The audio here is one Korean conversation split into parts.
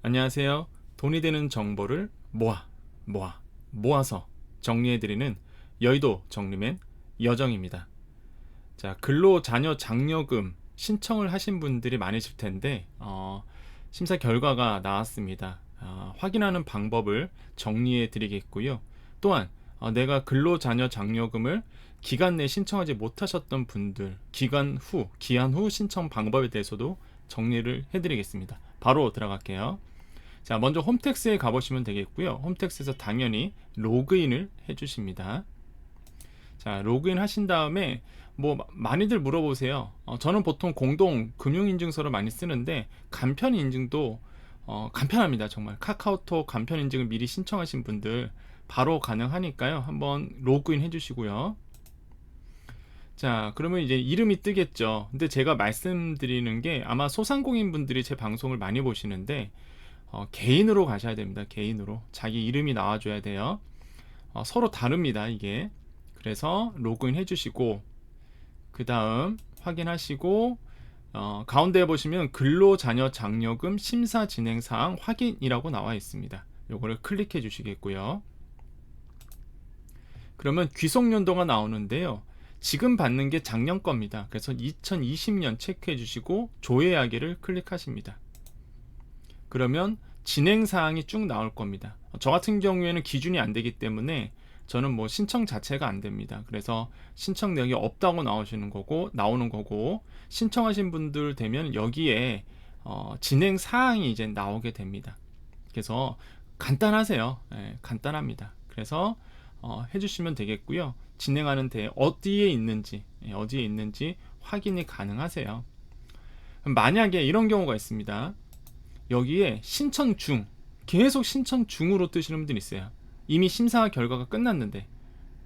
안녕하세요. 돈이 되는 정보를 모아, 모아, 모아서 정리해드리는 여의도 정리맨 여정입니다. 자, 근로 자녀 장려금 신청을 하신 분들이 많으실 텐데, 어, 심사 결과가 나왔습니다. 어, 확인하는 방법을 정리해 드리겠고요. 또한 어, 내가 근로 자녀 장려금을 기간 내 신청하지 못하셨던 분들, 기간 후, 기한 후 신청 방법에 대해서도 정리를 해드리겠습니다. 바로 들어갈게요. 자, 먼저 홈택스에 가보시면 되겠고요. 홈택스에서 당연히 로그인을 해주십니다. 자, 로그인 하신 다음에 뭐 많이들 물어보세요. 어, 저는 보통 공동 금융인증서를 많이 쓰는데 간편 인증도 어, 간편합니다. 정말 카카오톡 간편 인증을 미리 신청하신 분들 바로 가능하니까요. 한번 로그인 해주시고요. 자, 그러면 이제 이름이 뜨겠죠. 근데 제가 말씀드리는 게 아마 소상공인 분들이 제 방송을 많이 보시는데 어, 개인으로 가셔야 됩니다. 개인으로 자기 이름이 나와줘야 돼요. 어, 서로 다릅니다. 이게 그래서 로그인 해주시고 그 다음 확인하시고 어, 가운데 보시면 근로자녀 장려금 심사 진행 사항 확인이라고 나와 있습니다. 요거를 클릭해 주시겠고요. 그러면 귀속 연도가 나오는데요. 지금 받는 게 작년 겁니다. 그래서 2020년 체크해 주시고 조회하기를 클릭하십니다. 그러면 진행 사항이 쭉 나올 겁니다. 저 같은 경우에는 기준이 안 되기 때문에 저는 뭐 신청 자체가 안 됩니다. 그래서 신청 내역이 없다고 나오시는 거고 나오는 거고 신청하신 분들 되면 여기에 어, 진행 사항이 이제 나오게 됩니다. 그래서 간단하세요. 예, 간단합니다. 그래서 어, 해주시면 되겠고요. 진행하는 데 어디에 있는지 예, 어디에 있는지 확인이 가능하세요. 만약에 이런 경우가 있습니다. 여기에 신청 중 계속 신청 중으로 뜨시는 분들이 있어요. 이미 심사 결과가 끝났는데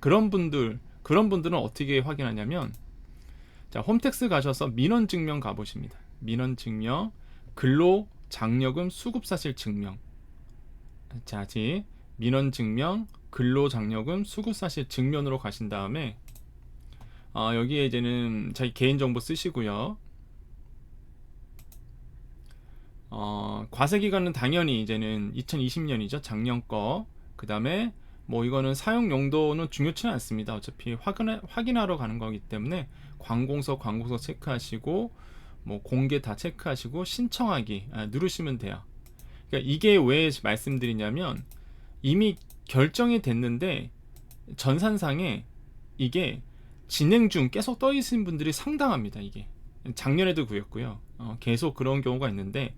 그런 분들 그런 분들은 어떻게 확인하냐면 자 홈택스 가셔서 민원 증명 가보십니다. 민원 증명 근로 장려금 수급 사실 증명 자지 민원 증명 근로 장려금 수급 사실 증명으로 가신 다음에 어, 여기에 이제는 자기 개인 정보 쓰시고요. 어, 과세 기간은 당연히 이제는 2020년이죠. 작년 거. 그 다음에 뭐 이거는 사용 용도는 중요치는 않습니다. 어차피 확인 확인하러 가는 거기 때문에 관공서 관공서 체크하시고 뭐 공개 다 체크하시고 신청하기 아, 누르시면 돼요. 그러니까 이게 왜 말씀드리냐면 이미 결정이 됐는데 전산상에 이게 진행 중 계속 떠 있는 분들이 상당합니다. 이게 작년에도 그랬고요. 어, 계속 그런 경우가 있는데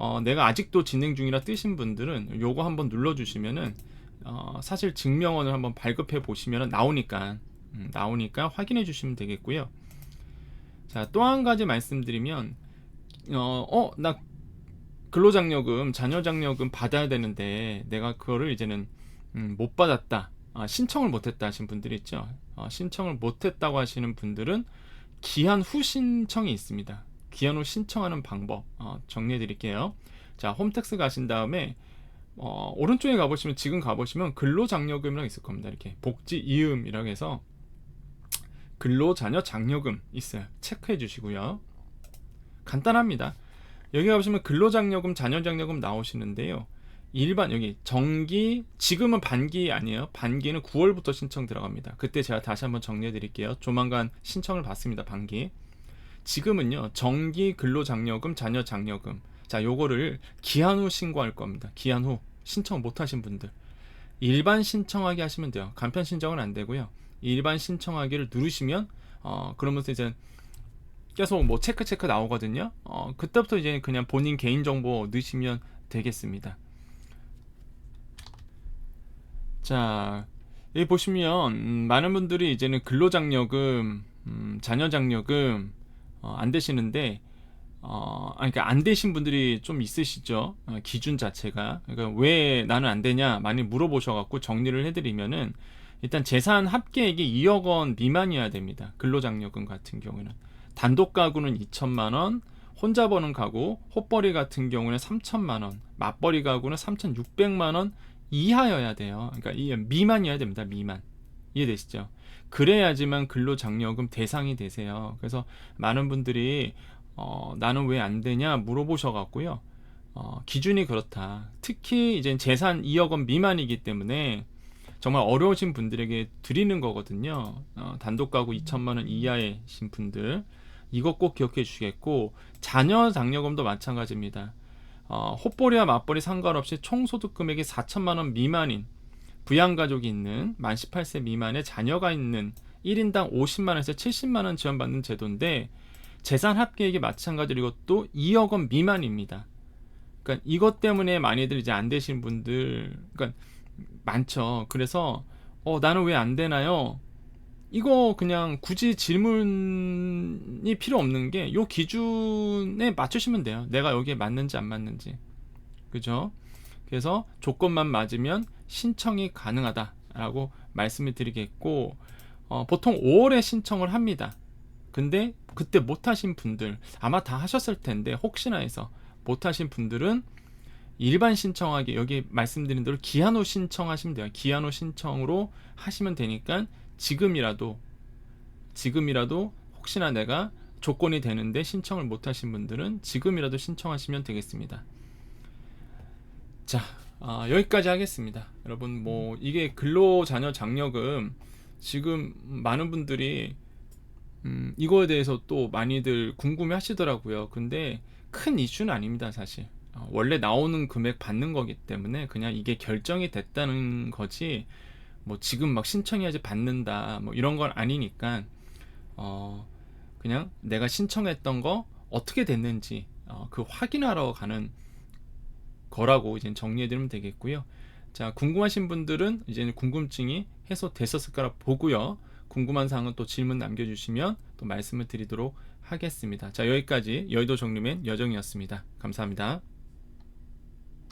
어, 내가 아직도 진행 중이라 뜨신 분들은 요거 한번 눌러주시면은 어, 사실 증명원을 한번 발급해 보시면 나오니까 음, 나오니까 확인해 주시면 되겠고요. 자, 또 한 가지 말씀드리면 어, 어, 나 근로장려금, 자녀장려금 받아야 되는데 내가 그거를 이제는 음, 못 받았다. 아, 신청을 못했다 하신 분들이 있죠. 어, 신청을 못했다고 하시는 분들은 기한 후 신청이 있습니다. 기한 후 신청하는 방법 어, 정리해 드릴게요. 자, 홈택스 가신 다음에 어, 오른쪽에 가보시면 지금 가보시면 근로장려금이라고 있을 겁니다. 이렇게 복지 이음이라고 해서 근로자녀 장려금 있어요. 체크해 주시고요. 간단합니다. 여기 가보시면 근로장려금, 자녀장려금 나오시는데요. 일반 여기 정기 지금은 반기 아니에요. 반기는 9월부터 신청 들어갑니다. 그때 제가 다시 한번 정리해 드릴게요. 조만간 신청을 받습니다. 반기. 지금은요. 정기 근로장려금, 자녀장려금. 자, 요거를 기한 후 신고할 겁니다. 기한 후 신청 못 하신 분들. 일반 신청하기 하시면 돼요. 간편 신청은 안 되고요. 일반 신청하기를 누르시면 어 그러면서 이제 계속 뭐 체크 체크 나오거든요. 어 그때부터 이제 그냥 본인 개인 정보 넣으시면 되겠습니다. 자, 여기 보시면 음, 많은 분들이 이제는 근로장려금, 음, 자녀장려금 어, 안 되시는데 어, 그러니까 안 되신 분들이 좀 있으시죠. 어, 기준 자체가. 그러니까 왜 나는 안 되냐 많이 물어보셔갖고 정리를 해드리면은 일단 재산 합계액이 2억 원 미만이어야 됩니다. 근로장려금 같은 경우는 단독 가구는 2천만 원, 혼자 버는 가구, 호벌이 같은 경우는 3천만 원, 맞벌이 가구는 3,600만 원 이하여야 돼요. 그러니까 이 미만이어야 됩니다. 미만. 이해되시죠? 그래야지만 근로장려금 대상이 되세요. 그래서 많은 분들이 어, 나는 왜 안 되냐 물어보셔 갖고요. 어, 기준이 그렇다. 특히 이제 재산 2억 원 미만이기 때문에 정말 어려우신 분들에게 드리는 거거든요. 어, 단독 가구 2천만 원 이하이신 분들 이것 꼭 기억해 주시겠고 자녀 장려금도 마찬가지입니다. 어, 호벌이와 맞벌이 상관없이 총 소득 금액이 4천만 원 미만인 부양 가족이 있는 만 18세 미만의 자녀가 있는 1인당 50만 원에서 70만 원 지원받는 제도인데 재산 합계액이 마찬가지로 이것도 2억 원 미만입니다. 그러니까 이것 때문에 많이들 이제 안 되신 분들 그러니까 많죠. 그래서 어 나는 왜 안 되나요? 이거 그냥 굳이 질문이 필요 없는 게 요 기준에 맞추시면 돼요. 내가 여기에 맞는지 안 맞는지. 그죠? 그래서 조건만 맞으면 신청이 가능하다라고 말씀을 드리겠고 어, 보통 5월에 신청을 합니다. 근데 그때 못 하신 분들 아마 다 하셨을 텐데 혹시나 해서 못 하신 분들은 일반 신청하기 여기 말씀드린 대로 기한 후 신청하시면 돼요. 기한 후 신청으로 하시면 되니까 지금이라도 지금이라도 혹시나 내가 조건이 되는데 신청을 못 하신 분들은 지금이라도 신청하시면 되겠습니다. 자, 아, 여기까지 하겠습니다. 여러분 뭐 이게 근로자녀 장려금 지금 많은 분들이 음, 이거에 대해서 또 많이들 궁금해 하시더라고요. 근데 큰 이슈는 아닙니다, 사실. 어, 원래 나오는 금액 받는 거기 때문에 그냥 이게 결정이 됐다는 거지, 뭐 지금 막 신청해야지 받는다, 뭐 이런 건 아니니까, 어, 그냥 내가 신청했던 거 어떻게 됐는지, 어, 그 확인하러 가는 거라고 이제 정리해드리면 되겠고요. 자, 궁금하신 분들은 이제 궁금증이 해소됐었을 거라 보고요. 궁금한 사항은 또 질문 남겨주시면 또 말씀을 드리도록 하겠습니다. 자, 여기까지 여의도 정리맨 여정이었습니다. 감사합니다.